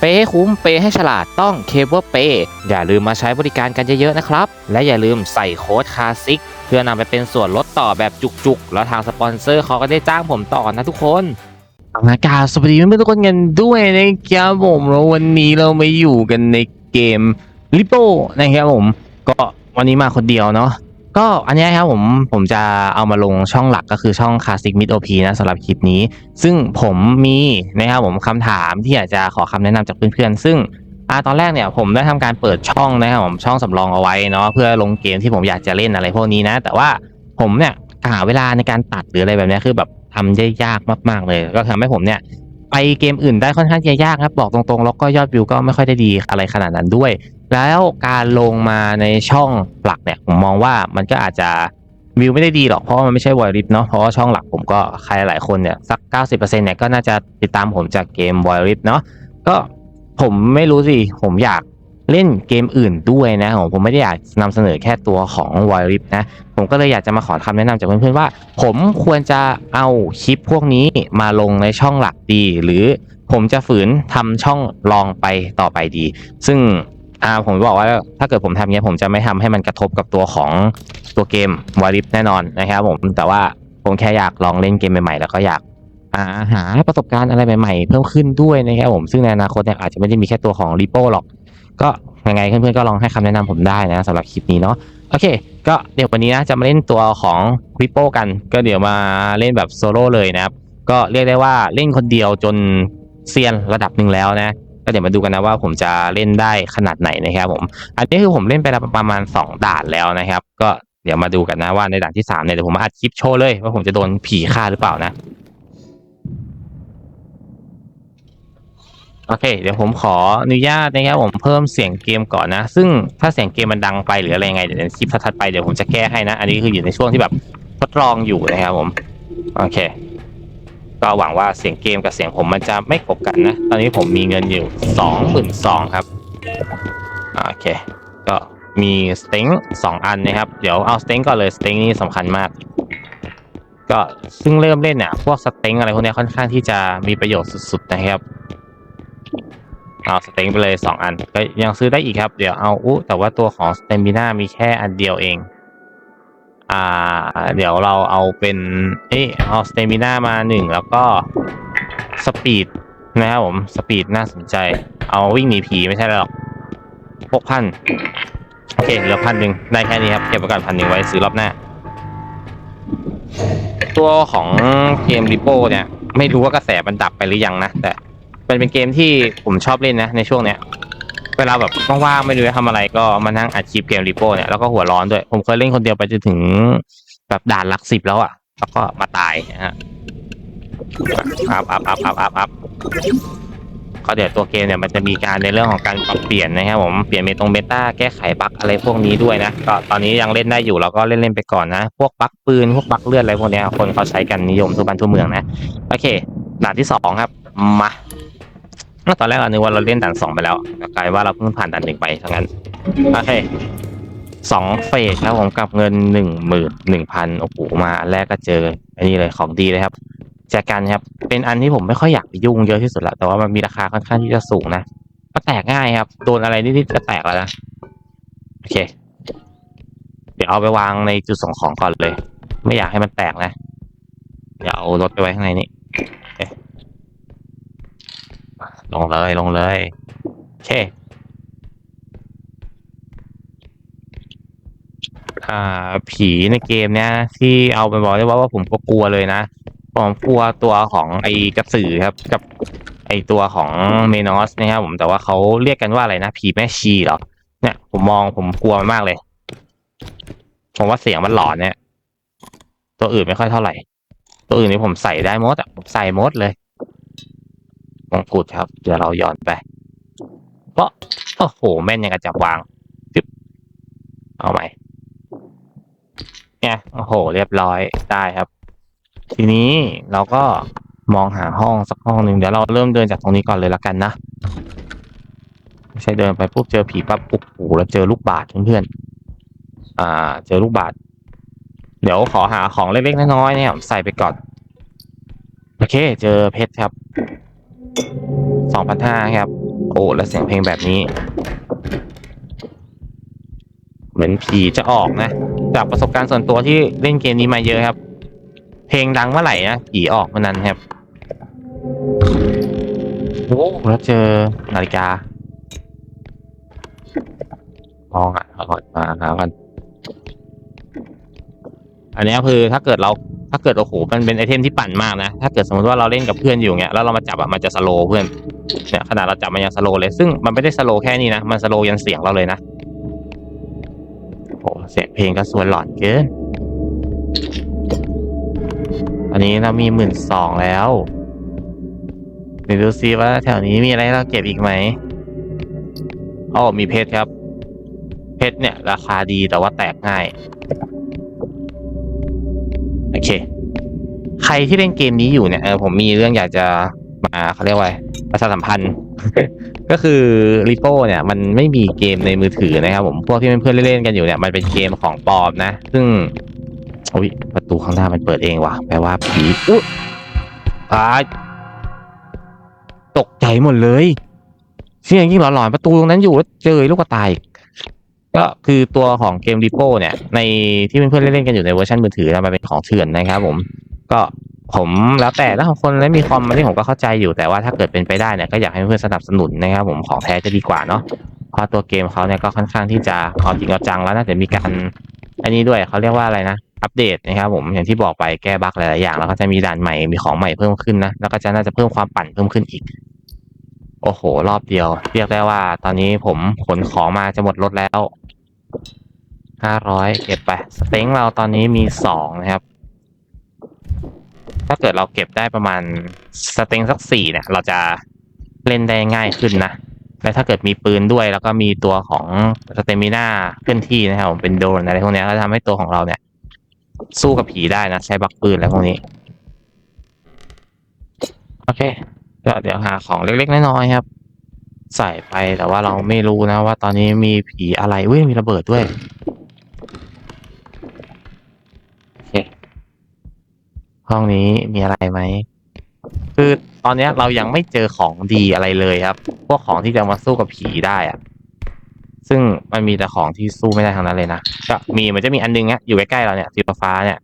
เปย์ให้คุ้มเปย์ให้ฉลาดต้องเคเบิลเปย์อย่าลืมมาใช้บริการกันเยอะๆนะครับ และอย่าลืมใส่โค้ดคาสสิกเพื่อนำไปเป็นส่วนลดต่อแบบจุกๆ แล้วทางสปอนเซอร์เขาก็ได้จ้างผมต่อนะทุกคนอากาศสวัสดีเพื่อนๆทุกคนกันด้วยนะครับผมแล้ววันนี้เรามาอยู่กันในเกมลิโป้นะครับผม ก็วันนี้มาคนเดียวเนาะ ก็อันนี้ครับผมผมจะเอามาลงช่องหลักก็คือช่อง Classic Mid OP นะสำหรับคลิปนี้ ซึ่งผมมีนะครับผมคำถามที่อยากจะขอคำแนะนำจากเพื่อนๆ ซึ่งอ่าตอนแรกเนี่ยผมได้ทำการเปิดช่องนะครับผมช่องสำรองเอาไว้เนาะเพื่อลงเกมที่ผมอยากจะเล่นอะไรพวกนี้นะ แต่ว่าผมเนี่ยหาเวลาในการตัดหรืออะไรแบบนี้คือแบบทำได้ยากมากๆเลย ก็ทำให้ผมเนี่ยไปเกมอื่นได้ค่อนข้างจะยากครับบอกตรงๆแล้วก็ยอดวิวก็ไม่ค่อยได้ดีอะไรขนาดนั้นด้วย แล้วการลงมาในช่องหลักเนี่ยผมมองว่ามันก็อาจจะวิวไม่ได้ดีหรอกเพราะมันไม่ใช่วอยริปเนาะเพราะว่าช่องหลักผมก็ใครหลายคนเนี่ยสัก 90%เนี่ยก็น่าจะติดตามผมจากเกมวอยริปเนาะก็ผมไม่รู้สิ ผมอยากเล่นเกมอื่นด้วยนะผมผมไม่ได้อยากนำเสนอแค่ตัวของวอยริปนะ ผมก็เลยอยากจะมาขอคำแนะนำจากเพื่อนๆว่า ผมควรจะเอาคลิปพวกนี้มาลงในช่องหลักดี หรือผมจะฝืนทำช่องลองไปต่อไปดี ซึ่ง อ่าผมบอกว่าถ้าเกิดผมทำเนี้ยผมจะไม่ทำให้มันกระทบกับตัวของตัวเกมวาริฟแน่นอนนะครับผมแต่ว่าผมแค่อยากลองเล่นเกมใหม่ๆแล้วก็อยากอ่าหาประสบการณ์อะไรใหม่ๆ เพิ่มขึ้นด้วยนะครับผมซึ่งในอนาคตเนี่ยอาจจะไม่ได้มีแค่ตัวของรีโปหรอก ก็ยังไงเพื่อนๆก็ลองให้คำแนะนำผมได้นะสำหรับคลิปนี้เนาะโอเค ก็เดี๋ยววันนี้นะจะมาเล่นตัวของริโปกัน ก็เดี๋ยวมาเล่นแบบโซโล่เลยนะครับก็เรียกได้ว่าเล่นคนเดียวจนเซียนระดับหนึ่งแล้วนะ ก็เดี๋ยวมาดูกันนะว่าผมจะเล่นได้ขนาดไหนนะครับผม อันนี้คือผมเล่นไปแล้วประมาณ 2 ด่านแล้วนะครับ ก็เดี๋ยวมาดูกันนะว่าในด่านที่3เนี่ยเดี๋ยวผมมาอัดคลิปโชว์เลยว่าผมจะโดนผีฆ่าหรือเปล่านะโอเค เดี๋ยวผมขออนุญาตนะครับผมเพิ่มเสียงเกมก่อนนะ ซึ่งถ้าเสียงเกมมันดังไปหรืออะไรยังไงเดี๋ยวคลิปถัดไปเดี๋ยวผมจะแก้ให้นะ อันนี้คืออยู่ในช่วงที่แบบทดลองอยู่นะครับผม โอเค ก็หวังว่าเสียงเกมกับเสียงผมมันจะไม่กบกันนะ ตอนนี้ผมมีเงินอยู่สองหมื่นสองครับ โอเค ก็มีสเต็งสองอันนะครับ เดี๋ยวเอาสเต็งก่อนเลยสเต็งนี่สำคัญมาก ก็ซึ่งเริ่มเล่นเนี่ยพวกสเต็งอะไรพวกนี้ค่อนข้างที่จะมีประโยชน์สุด ๆ นะครับเอาสเต็งไปเลยสองอันก็ยังซื้อได้อีกครับ เดี๋ยวเอาอู้แต่ว่าตัวของสเตมิน่ามีแค่อันเดียวเอง อ่า เดี๋ยวเราเอาเป็น เอ๊ะเอาสเตมิน่ามาหนึ่งแล้วก็สปีดนะครับผมสปีดน่าสนใจ เอาวิ่งหนีผีไม่ใช่หรอกหกพันโอเคเหลือพันหนึ่งได้แค่นี้ครับ เก็บไว้ก่อนพันหนึ่งไว้ซื้อรอบหน้า ตัวของเกมริโป้เนี่ย ไม่รู้ว่ากระแสมันดับไปหรือยังนะ แต่มันเป็นเกมที่ผมชอบเล่นนะ ในช่วงเนี้ย เวลาแบบว่างๆไม่รู้จะทำอะไรก็มานั่งอัดคลิปเกมริโป้เนี่ยแล้วก็หัวร้อนด้วย ผมเคยเล่นคนเดียวไปจนถึงแบบด่านหลักสิบแล้วอะ่ะ แล้วก็มาตายนะฮะอัพอัพอัพอัพอัพอัพก็เดี๋ยวตัวเกมเนี่ยมันจะมีการในเรื่องของการปรับเปลี่ยนนะครับผมเปลี่ยนเมตรงเบต้าแก้ไขบั๊กอะไรพวกนี้ด้วยนะก็ตอนนี้ยังเล่นได้อยู่เราก็เล่นเล่นๆไปก่อนนะ พวกบั๊กปืนพวกบั๊กเลือดอะไรพวกนี้คนเขาใช้กันนิยมทั่วบ้านทั่วเมืองนะ โอเคด่านที่สองครับมา ตอนแรกเรานึกว่าเราเล่นด่านสองไปแล้วกลายว่าเราเพิ่งผ่านด่านหนึ่งไปทั้งนั้นโอเคสองเฟสครับผมกับเงินหนึ่งหมื่นหนึ่งพันโอ้โหมาอันแรกก็เจอ อันนี้เลยของดีเลยครับแจกันครับ เป็นอันที่ผมไม่ค่อยอยากไปยุ่งเยอะที่สุดละแต่ว่ามันมีราคาค่อนข้างที่จะสูงนะก็แตกง่ายครับ โดนอะไรนิดๆก็แตกแล้วนะโอเค เดี๋ยวเอาไปวางในจุดส่งของก่อนเลย ไม่อยากให้มันแตกนะเดี๋ยวเอารถไปไว้ข้างในนี้ ลงเลยลงเลยโอเคอ่า ผีในเกมเนี้ยที่เอาไปบอกได้ว่าว่าผมก็กลัวเลยนะผมกลัวตัวของไอ้กระสือครับ กับ ไอ้ตัวของเมนอสนะครับผมแต่ว่าเขาเรียกกันว่าอะไรนะผีแม่ชีเหรอเนี่ย ผมมองผมกลัวมันมากเลย ผมว่าเสียงมันหลอนเนี่ย ตัวอื่นไม่ค่อยเท่าไหร่ ตัวอื่นนี่ผมใส่ได้หมดอะผมใส่หมดเลย มงกุฎครับ เดี๋ยวเราย้อนไปปะโอ้โห แม่นยังกระจับวางจึบเอาใหม่เนี่ยโอ้โห เรียบร้อยได้ครับ ทีนี้เราก็มองหาห้องสักห้องหนึ่งเดี๋ยวเราเริ่มเดินจากตรงนี้ก่อนเลยละกันนะไม่ใช่เดินไปปุ๊บเจอผีปั๊บโอ้โหแล้วเจอลูกบาศก์เพื่อนๆอ่า เจอลูกบาศก์เดี๋ยวขอหาของเล็กๆน้อยๆเนี่ยใส่ไปก่อน โอเค เจอเพชรครับ สองพันห้าครับ โอ้แล้วเสียงเพลงแบบนี้ เหมือนผีจะออกนะ จากประสบการณ์ส่วนตัวที่เล่นเกมนี้มาเยอะครับ เพลงดังเมื่อไหร่นะผีออกเมื่อนั้นครับโอ้แล้วเจอนาฬิกามองอะเอาก่อนมาหากัน อันนี้คือถ้าเกิดเราถ้าเกิดโอ้โหมันเป็นไอเทมที่ปั่นมากนะ ถ้าเกิดสมมติว่าเราเล่นกับเพื่อนอยู่เงี้ยแล้วเรามาจับอะมันจะสโลเพื่อนเนี่ยขนาดเราจับมันยังสโลเลยซึ่งมันไม่ได้สโลแค่นี้นะมันสโลยันเสียงเราเลยนะโอ้เสียงเพลงก็ส่วนหลอนเกินอันนี้เรามีหมื่นสองแล้วเดี๋ยวดูซิว่าแถวนี้มีอะไรเราเก็บอีกไหมอ๋อมีเพชรครับ เพชรเนี่ย ราคาดีแต่ว่าแตกง่าย อเค ใครที่เล่นเกมนี้อยู่เนี่ยเออผมมีเรื่องอยากจะมาเขาเรียกว่าประชาสัมพันธ์ ก็คือริโป้เนี่ย มันไม่มีเกมในมือถือนะครับผมพวกที่เพื่อนเล่นๆกันอยู่เนี่ยมันเป็นเกมของปลอมนะ ซึ่งอุ้ยประตูข้างหน้ามันเปิดเองว่ะแปลว่าผีอุ๊ยอ่าตกใจหมดเลยเสียงยิ่งหลอนๆประตูตรงนั้นอยู่แล้วเจอลูกกระต่าย ก็คือตัวของเกมริโป้เนี่ย ในที่เพื่อนๆเล่นๆกันอยู่ในเวอร์ชันมือถือนะมันเป็นของเถื่อนนะครับผมก็ผมแล้วแต่ถ้าคนเล่นมีคอมมาที่ผมก็เข้าใจอยู่แต่ว่าถ้าเกิดเป็นไปได้เนี่ยก็อยากให้เพื่อนสนับสนุนนะครับผมของแท้จะดีกว่าเนาะเพราะตัวเกมเขาเนี่ยก็ค่อนข้างที่จะเอาจริงเอาจังแล้วน่าจะมีการอันนี้ด้วยเขาเรียกว่าอะไรนะอัปเดตนะครับผมอย่างที่บอกไปแก้บั๊กหลายๆอย่างแล้วก็จะมีด่านใหม่มีของใหม่เพิ่มขึ้นนะแล้วก็จะน่าจะเพิ่มความปั่นเพิ่มขึ้นอีก โอ้โห รอบเดียว เรียกได้ว่า ตอนนี้ผมขนของมาจะหมดรถแล้ว ห้าร้อยเก็บไป สเต็งเราตอนนี้มีสองนะครับ ถ้าเกิดเราเก็บได้ประมาณสเต็งสักสี่เนี่ย เราจะเล่นได้ง่ายขึ้นนะ และถ้าเกิดมีปืนด้วย แล้วก็มีตัวของสเตมิน่าเคลื่อนที่นะครับผมเป็นโดรนอะไรพวกนี้ก็ทำให้ตัวของเราเนี่ย สู้กับผีได้นะ ใช้บักปืนอะไรพวกนี้ โอเคก็เดี๋ยวหาของเล็กๆน้อยๆครับ ใส่ไปแต่ว่าเราไม่รู้นะว่าตอนนี้มีผีอะไรเว้ยมีระเบิดด้วยโอเคห้องนี้มีอะไรไหม คือตอนเนี้ยเรายังไม่เจอของดีอะไรเลยครับ พวกของที่จะมาสู้กับผีได้อะซึ่งมันมีแต่ของที่สู้ไม่ได้ทั้งนั้นเลยนะก็มีมันจะมีอันนึงเนี้ยอยู่ใกล้ๆเราเนี่ยสีฟ้าๆเนี่ย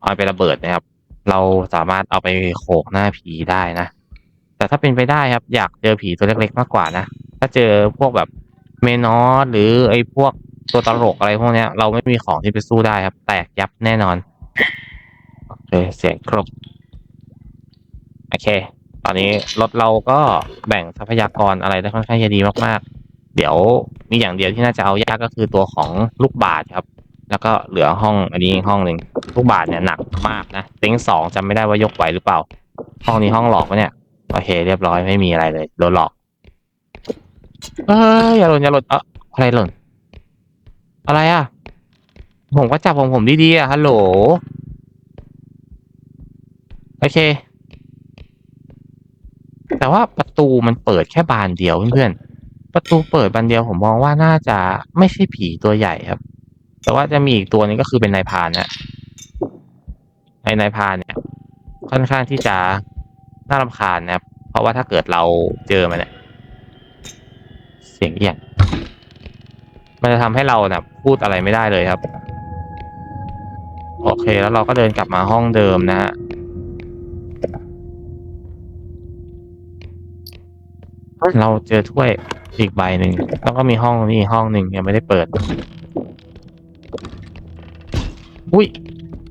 เอาไประเบิดนะครับ เราสามารถเอาไปโขกหน้าผีได้นะ แต่ถ้าเป็นไปได้ครับ อยากเจอผีตัวเล็กๆมากกว่านะ ถ้าเจอพวกแบบเมนอสหรือไอ้พวกตัวตลกอะไรพวกเนี้ย เราไม่มีของที่ไปสู้ได้ครับ แตกยับแน่นอนโอเคเสียงครบโอเค ตอนนี้รถเราก็แบ่งทรัพยากรอะไรได้ค่อนข้างจะดีมากๆ เดี๋ยวมีอย่างเดียวที่น่าจะเอายากก็คือตัวของลูกบาศก์ครับ แล้วก็เหลือห้องอันนี้ห้องหนึ่งลูกบาศก์เนี่ยหนักมากนะเต็งสองจำไม่ได้ว่ายกไหวหรือเปล่า ห้องนี้ห้องหลอกปะเนี่ย โอเค เรียบร้อยไม่มีอะไรเลยโดนหลอก เอ้ยอย่าหล่นอย่าหล่นเอออะไรหล่น อะไรอะ ผมก็จับของผมดีๆอะฮัลโหลโอเค แต่ว่าประตูมันเปิดแค่บานเดียวเพื่อนๆประตูเปิดบานเดียวผมมองว่าน่าจะไม่ใช่ผีตัวใหญ่ครับ แต่ว่าจะมีอีกตัวนึงก็คือเป็นนายพานนะไอ้นายพานเนี่ย ค่อนข้างที่จะ น่ารำคาญนะครับ เพราะว่าถ้าเกิดเราเจอมันเนี่ยเสียงเอียงมันจะทำให้เราเนี่ยพูดอะไรไม่ได้เลยครับ โอเคแล้วเราก็เดินกลับมาห้องเดิมนะฮะเราเจอถ้วยอีกใบหนึ่งแล้วก็มีห้องนี้ห้องหนึ่งยังไม่ได้เปิด อุ้ย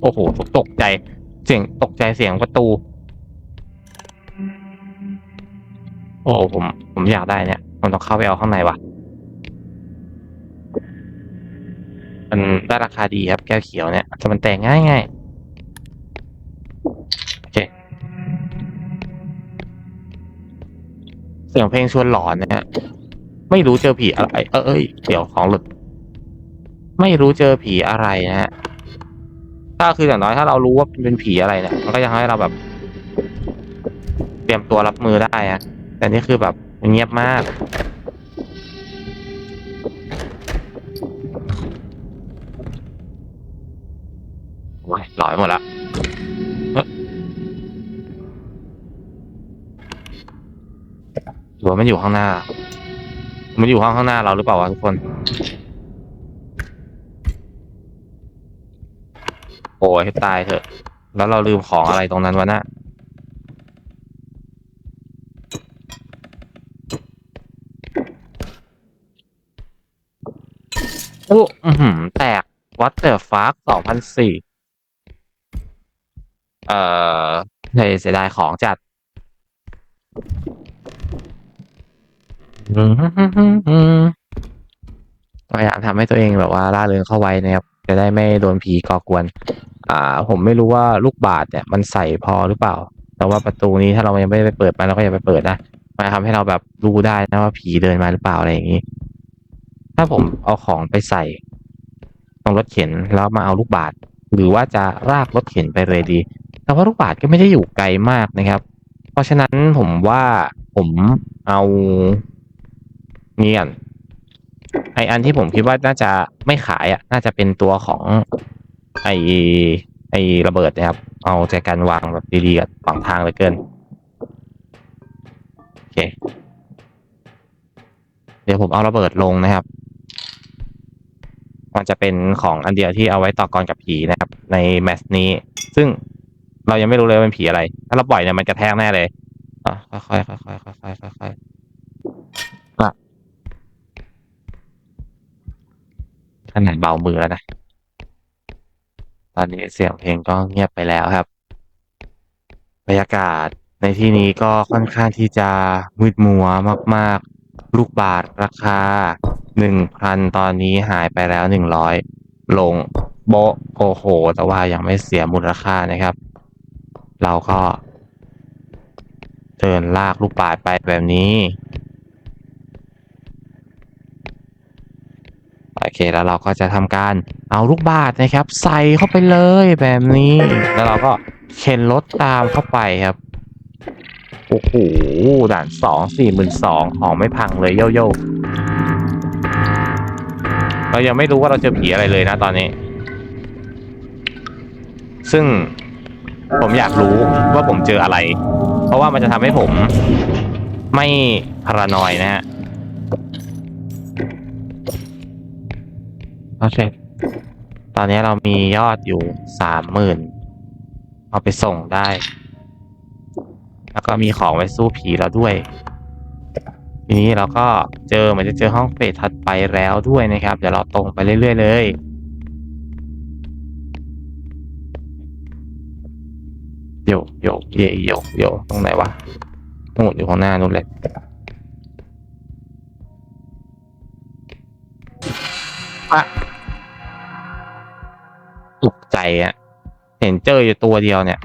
โอ้โหตกใจ เสียงตกใจเสียงประตู โอ้โหผมผมอยากได้เนี่ยผมต้องเข้าไปเอาข้างในวะมันได้ราคาดีครับแก้วเขียวเนี่ยแต่มันแตกง่ายง่ายโอเคเสียงเพลงชวนหลอนนะฮะไม่รู้เจอผีอะไร เอ,เอ้ยเดี๋ยวของหลุด ไม่รู้เจอผีอะไรนะฮะถ้าคืออย่างน้อยถ้าเรารู้ว่าเป็นผีอะไรเนี่ยมันก็จะทำให้เราแบบ เตรียมตัวรับมือได้อะ แต่นี่คือแบบเงียบมาก โอ้ยหลอยหมดละเอ๊ะหรือว่ามันอยู่ข้างหน้า มันอยู่ข้างข้างหน้าเราหรือเปล่าวะทุกคน โอ้ยให้ตายเถอะ แล้วเราลืมของอะไรตรงนั้นวะน่ะ อ้อือหือแตกวัดเตอร์ฟาร์สองพันสี่เอ่อเลยเสียดายของจัดพยายามทำให้ตัวเองแบบว่าล่าเริงเข้าไว้นะครับ จะได้ไม่โดนผีก่อกวน อ่า ผมไม่รู้ว่าลูกบาศก์เนี่ย มันใส่พอหรือเปล่า แต่ว่าประตูนี้ถ้าเรายังไม่ได้ไปเปิดมันเราก็อย่าไปเปิดนะมันทำให้เราแบบรู้ได้นะว่าผีเดินมาหรือเปล่าอะไรอย่างนี้ ถ้าผมเอาของไปใส่ ตรงรถเข็นแล้วมาเอาลูกบาศก์หรือว่าจะลากรถเข็นไปเลยดี แต่ว่าลูกบาศก์ก็ไม่ได้อยู่ไกลมากนะครับ เพราะฉะนั้นผมว่าผมเอาเงียนไออันที่ผมคิดว่าน่าจะไม่ขายอะ น่าจะเป็นตัวของไอไอระเบิดนะครับ เอาใจกันวางแบบดีๆกับฝั่งทางเลยเกิน โอเค เดี๋ยวผมเอาระเบิดลงนะครับ มันจะเป็นของอันเดียวที่เอาไว้ต่อกรกับผีนะครับ ในแมตช์นี้ ซึ่งเรายังไม่รู้เลยว่าเป็นผีอะไร ถ้าเราปล่อยเนี่ยมันกระแทกแน่เลยอะค่อยๆค่อยๆค่อยๆค่อยๆอะขนาดเบามือแล้วนะตอนนี้เสียงเพลงก็เงียบไปแล้วครับบรรยากาศในที่นี้ก็ค่อนข้างที่จะมืดมัวมาก ๆ ลูกบาทราคา หนึ่งพันตอนนี้หายไปแล้วหนึ่งร้อยลงโบโอ้โห แต่ว่ายังไม่เสียมูลค่านะครับ เราก็ เดินลากลูกบาทไปแบบนี้ โอเคแล้วเราก็จะทำการเอาลูกบาศนะครับ ใส่เข้าไปเลยแบบนี้ แล้วเราก็เข็นรถตามเข้าไปครับ โอ้โหด่านสองสี่หมื่นสองของไม่พังเลยโยโย่ เรายังไม่รู้ว่าเราเจอผีอะไรเลยนะตอนนี้ ซึ่งผมอยากรู้ว่าผมเจออะไร เพราะว่ามันจะทำให้ผมไม่พารานอยนะฮะโอเคตอนนี้เรามียอดอยู่สามหมื่นเอาไปส่งได้ แล้วก็มีของไว้สู้ผีแล้วด้วย ทีนี้เราก็เจอเหมือนจะเจอห้องเฟสถัดไปแล้วด้วยนะครับ เดี๋ยวเราตรงไปเรื่อยๆเลยโยกโยกเยโยกโยกตรงไหนวะนู่นอยู่ข้างหน้านู่นเลยอะตกใจอะเห็นเจออยู่ตัวเดียวเนี่ย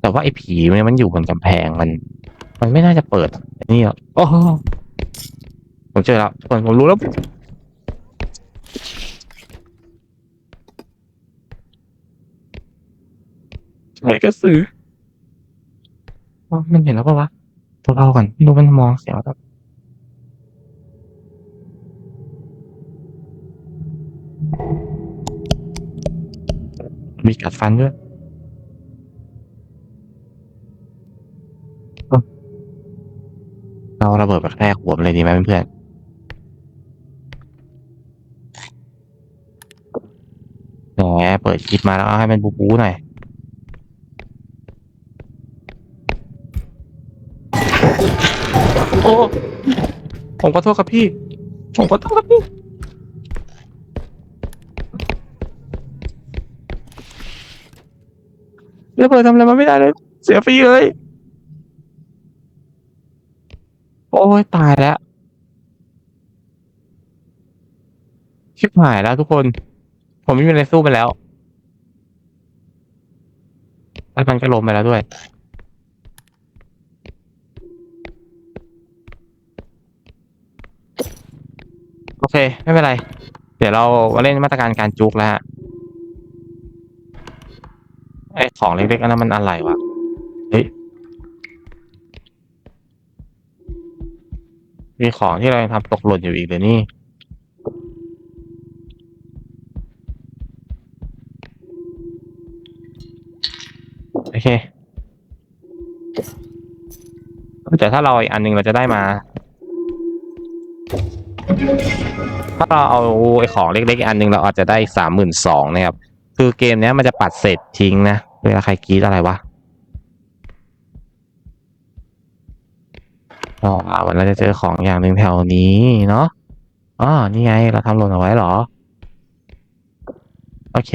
แต่ว่าไอ้ผีเนี่ยมันอยู่บนกำแพงมัน มันไม่น่าจะเปิดอันนี่หรอกโอ้โหผมเจอแล้วทุกคนผมรู้แล้ว ไหนกระสืออ๋อมันเห็นแล้วปะวะตัวเราก่อนไม่รู้มันมองเสียงแล้วมีกัดฟันด้วย ราระเบิดไปแรกหัวมันเลยดีไหมเพื่อนๆแหมเปิดคลิปมาแล้วเอาให้มันบูบูหน่อยโอ้ผมขอโทษครับพี่ ผมขอโทษครับพี่ระเบิดทำอะไรมาไม่ได้เลย เสียฟรีเลย โอ้ยตายแล้ว ชิบหายแล้วทุกคน ผมไม่มีอะไรสู้ไปแล้วแล้วมันก็ล้มไปแล้วด้วย โอเค ไม่เป็นไร เดี๋ยวเรามาเล่นมาตรการการจุกแล้วฮะ ไอของเล็กๆอันนั้นมันอะไรวะ เฮ้ย มีของที่เราทำตกหล่นอยู่อีกเลยนี่โอเคแต่ถ้าเราอีกอันหนึ่งเราจะได้มา ถ้าเราเอาไอ้ของเล็กๆอีกอันหนึ่งเราอาจจะได้สามหมื่นสองนะครับ คือเกมนี้มันจะปัดเศษทิ้งนะ เวลาใครกรีดอะไรวะ อ๋อวันเราจะเจอของอย่างหนึ่งแถวนี้เนาะอ๋อนี่ไง เราทำหล่นเอาไว้เหรอ โอเค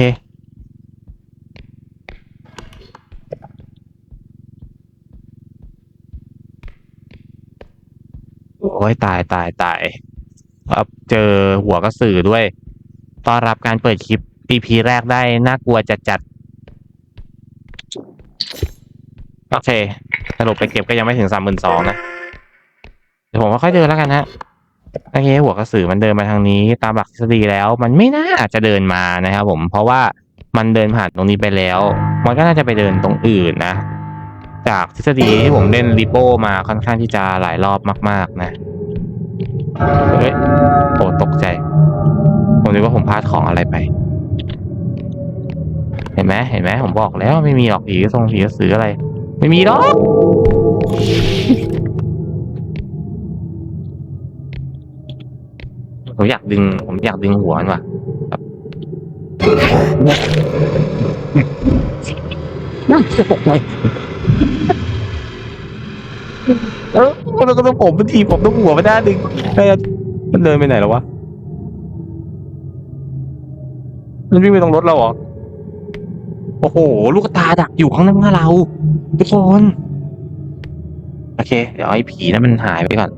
โอ้ยตายตายตายครับเจอหัวกระสือด้วย ต้อนรับการเปิดคลิป EP แรกได้ น่ากลัวจัดจัดโอเค สรุปไปเก็บก็ยังไม่ถึงสามหมื่นสองนะ ดี๋ยวผมค่อยเดินแล้วกันฮะโอเคหัวกระสือมันเดินมาทางนี้ ตามหลักทฤษฎีแล้ว มันไม่น่าจะเดินมานะครับผม เพราะว่ามันเดินผ่านตรงนี้ไปแล้ว มันก็น่าจะไปเดินตรงอื่นนะ จากทฤษฎีที่ผมเล่นริโป้มาค่อนข้างที่จะหลายรอบมาก ๆ นะเฮ้ยโอ้ตกใจ ผมนึกว่าผมพลาดของอะไรไป เห็นไหมเห็นไหมผมบอกแล้วไม่มีหรอกผีทรงผีกระสืออะไร ไม่มีหรอก ผมอยากดึง ผมอยากดึงหัวมันว่ะแบบน่าจะตกใจเออแล้วก็ต้องผมเป็นทีผมต้องหัวไม่ได้ดึงแม่มันเดินไปไหนแล้ววะ มันวิ่งไปตรงรถเราเหรอ โอ้โห ลูกตาดักอยู่ข้างหน้าเราทุกคน โอเค เดี๋ยวไอ้ผีนั้นมันหายไปก่อน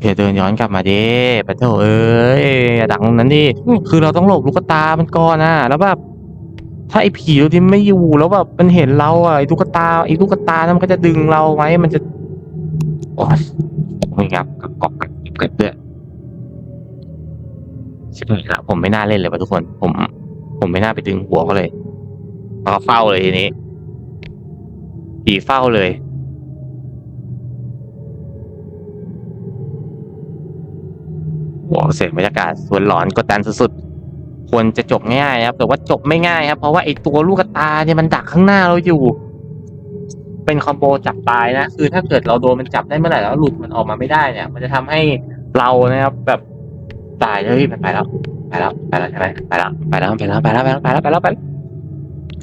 เดี๋ยวเดินย้อนกลับมาเด้ปะโถเอ้ยอย่าดักตรงนั้นดิคือเราต้องหลบลูกตามันก่อนนะแล้วแบบถ้าไอ้ผีตัวที่ไม่อยู่แล้วแบบมันเห็นเราอะไอ้ลูกตาไอ้ลูกตานั้นมันก็จะดึงเราไว้มันจะโอ้ยมึงงับกับกอกกับเกิดเพื่อชิบหายละผมไม่น่าเล่นเลยว่ะทุกคน ผม ผมไม่น่าไปดึงหัวเขาเลยเขาเฝ้าเลยทีนี้ผีเฝ้าเลย โหเสียงบรรยากาศสวนหลอนกดดันสุดๆควรจะจบง่ายๆครับ แต่ว่าจบไม่ง่ายครับเพราะว่าไอตัวลูกตาเนี่ยมันดักข้างหน้าเราอยู่ เป็นคอมโบจับตายนะคือถ้าเกิดเราโดนมันจับได้เมื่อไหร่แล้วหลุดมันออกมาไม่ได้เนี่ย มันจะทำให้เรานะครับ แบบตายเลยไปแล้วไปแล้วไปแล้วใช่ไหมไปแล้วไปแล้วไปแล้วไปแล้วไปแล้วไปแล้วไปแล้ว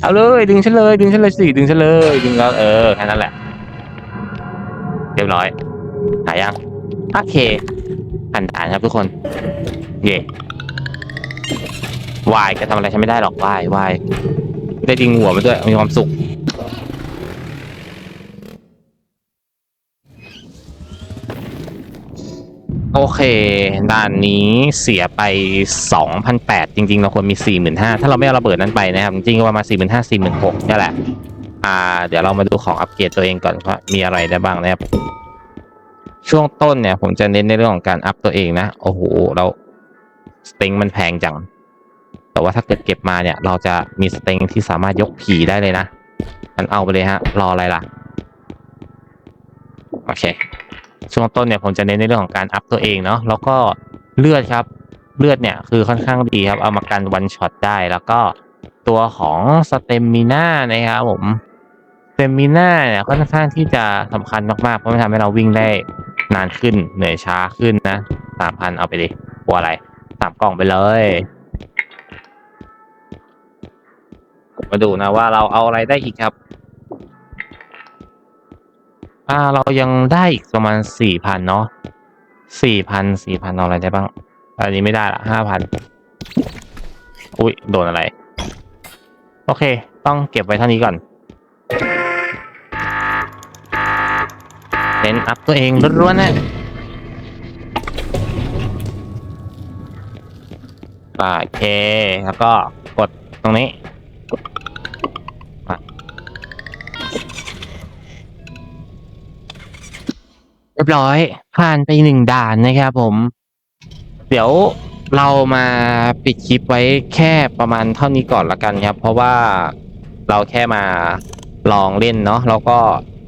เอาเลยดึงฉันเลยดึงฉันเลยสิดึงฉันเลยดึงแล้วเออแค่นั้นแหละเรียบร้อยหายยังโอเค ผ่านด่านครับทุกคน เย่วายก็ทำอะไรฉันไม่ได้หรอกวายวายได้ดึงหัวมาด้วยมีความสุขโอเคด้านนี้เสียไป 2,008จริง ๆ เราควรมี 45,000ถ้าเราไม่เอาระเบิดนั้นไปนะครับ จริงๆก็ประมาณ45,000 46,000นี่แหละ อ่า เดี๋ยวเรามาดูของอัปเกรดตัวเองก่อนว่ามีอะไรได้บ้างนะครับ ช่วงต้นเนี่ย ผมจะเน้นในเรื่องของการอัพตัวเองนะ โอ้โห เราสเต็งมันแพงจัง แต่ว่าถ้าเกิดเก็บมาเนี่ย เราจะมีสเต็งที่สามารถยกผีได้เลยนะมันเอาไปเลยฮะ รออะไรล่ะ โอเค ช่วงต้นเนี่ยผมจะเน้นในเรื่องของการอัพตัวเองเนาะ แล้วก็เลือดครับ เลือดเนี่ยคือค่อนข้างดีครับ เอามากันวันช็อตได้ แล้วก็ตัวของสเตมมิน่านะครับผม เตมมิน่าเนี่ยค่อนข้างที่จะสำคัญมากๆ เพราะมันทำให้เราวิ่งได้นานขึ้นเหนื่อยช้าขึ้นนะสามพันเอาไปดิกลัวอะไรสามกล่องไปเลยมาดูนะว่าเราเอาอะไรได้อีกครับ อ่าเรายังได้อีกประมาณสี่พันเนาะสี่พันสี่พันเอาอะไรได้บ้าง อันนี้ไม่ได้ละห้าพันอุ้ยโดนอะไร โอเค ต้องเก็บไว้เท่านี้ก่อน เน้นอัพตัวเองล้วนๆนะอ่าโอเค แล้วก็กดตรงนี้เรียบร้อย ผ่านไปหนึ่งด่านนะครับผม เดี๋ยวเรามาปิดคลิปไว้แค่ประมาณเท่านี้ก่อนละกันครับ เพราะว่าเราแค่มาลองเล่นเนาะแล้วก็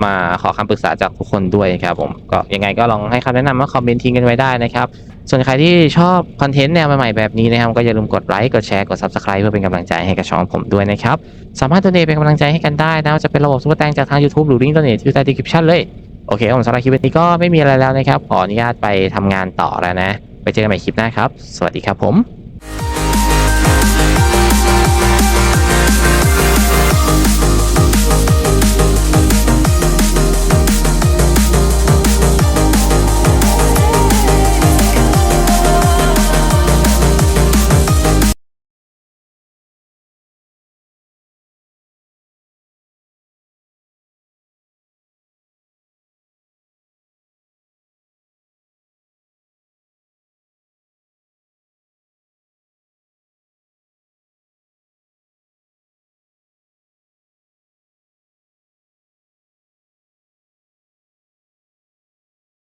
มาขอคำปรึกษาจากทุกคนด้วยครับผมก็ยังไงก็ลองให้คำแนะนำมาคอมเมนต์ทิ้งกันไว้ได้นะครับส่วนใครที่ชอบคอนเทนต์แนวใหม่ๆแบบนี้นะครับก็อย่าลืมกดไลค์กดแชร์กด subscribe เพื่อเป็นกำลังใจให้กับช่องผมด้วยนะครับสามารถตัวเนเป็นกำลังใจให้กันได้นะว่าจะเป็นระบบซุปเปอร์แตงจากทาง YouTube หรือลิงก์ตัวเนที่อยู่ใต้ description เลยโอเคผมสำหรับคลิปนี้ก็ไม่มีอะไรแล้วนะครับขออนุญาตไปทำงานต่อแล้วนะ ไปเจอกันใหม่คลิปหน้าครับ สวัสดีครับผม